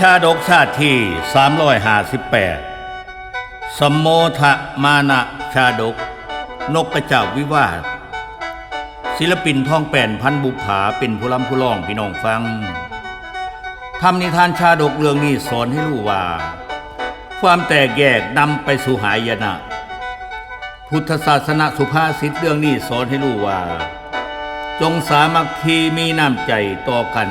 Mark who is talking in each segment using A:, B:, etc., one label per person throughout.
A: ชาดกชาติที่ 358 สมโมทะมานะชาดก นกกระเจ้าวิวาทศิลปินท่องแป่นพันบุภาเป็นผู้ลำผู้ร้องพี่น้องฟังทำนิทานชาดกเรื่องนี้สอนให้รู้ว่า ความแตกแยกนำไปสู่หายนะ พุทธศาสนาสุภาษิตเรื่องนี้สอนให้รู้ว่า จงสามัคคีมีน้ำใจต่อกัน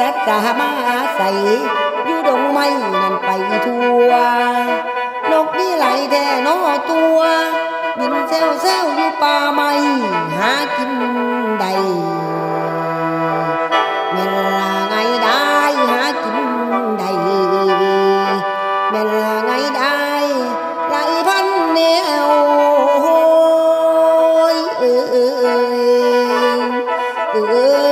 B: สัตว์สามาอาศัยอยู่ดงไม่นั่นไปทั่วนกนี่ไหลแท่นอตัวบินแซวแซวอยู่ป่าไม้หากินได้เวลาไงได้หากินได้เวลาไงได้ไหลพันแนวเอ้ยเอ้ยเ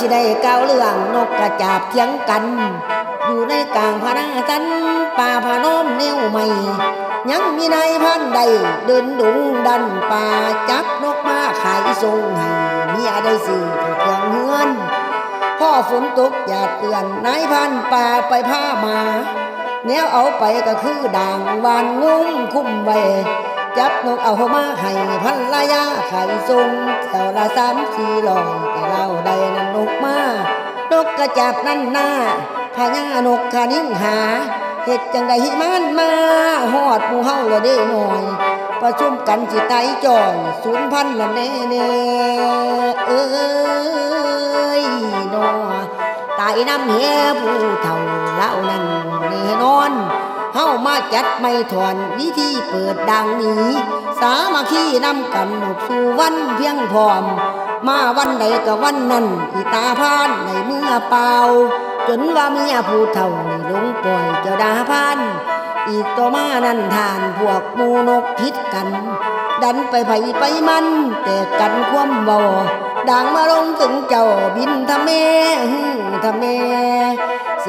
B: สิได้ก้าวเรื่องนกกระจาบเถียงกัน อยู่ในกลางพระนาสันป่าพระโนมเนวใหม่ ยังมีนายพันใด เดินดุงดันป่าจับนกมาขายส่งให้มียได้สื่อเครื่องเฮือนพ่อฝนตกหยาดเตือนนายพันป่าไปผ้ามาแนวเอาไปก็คือด่างวานงุ้งคุ้มไว้ จับนกเอามาให้พันละยาไข่ทรงแถวละสามสี่ลอยแต่เราได้นั่นนกมานกกระจับนั่นหน้าพญานกขานิ่งหาเห็ดจังใดหิมันมาหอดหมู่เฮาละเด้หน่อย ประชุมกันสิไตจ่อยศูนย์พันละแน่เน่เอ้ยนอตายน้ำเหียผู้เฒ่าเล่า เฮามาจัดไม่ถอนวิธีเปิดดังนี้ สามัคคีนำกันหมดสู่วันเพียงพร้อม มาวันใดก็วันนั้นอีตาพานในเมื่อเปล่า จนว่าเมียผู้เฒ่านี่ลงปล่อยเจ้าดาพานอีกต่อมานั้นทานพวกมูนกพิษกัน ดันไปไผไปมัน แต่กันความเบาดังมาลงถึงเจ้าบินทำแม่ฮึ่มทำแม่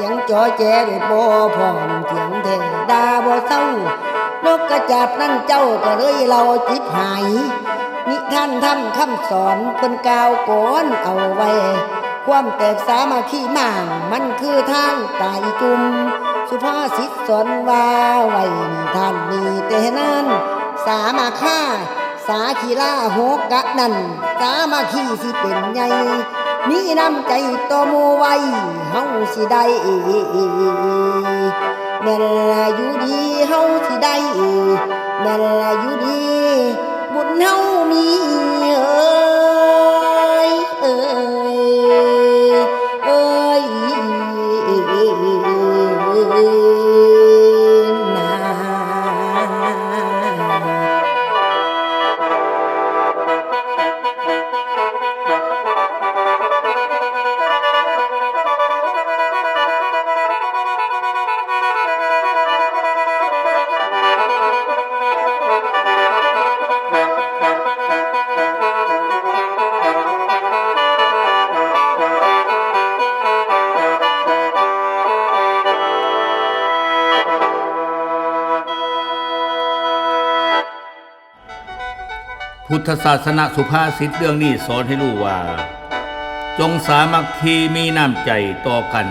B: สียงจอแจด้วยบ่พร้อมเถียงเทดาบ่เศร้านกกระจาบนั่นเจ้าก็เลยเราจิบหาย นิท่านทำคำสอนเพิ่นกล่าวก่อนเอาไว้ ความแตกสามัคคีมางมันคือทางตายจุม สุภาษิตสอนว่าไว้ท่านมีแต่นั้น สามาค่าสาขีลาโหกะนั่น สามาคีสิเป็นใหญ่ มีน้ำใจต่อมูไว้เฮาสิได้แม่นละอยู่ดีเฮาสิได้แม่นละอยู่ดี บุญเฮามีเอ้ยเอ้ยเอ้ย
A: พุทธศาสนาสุภาษิตเรื่องนี้สอนให้รู้ว่า จงสามัคคีมีน้ำใจต่อกัน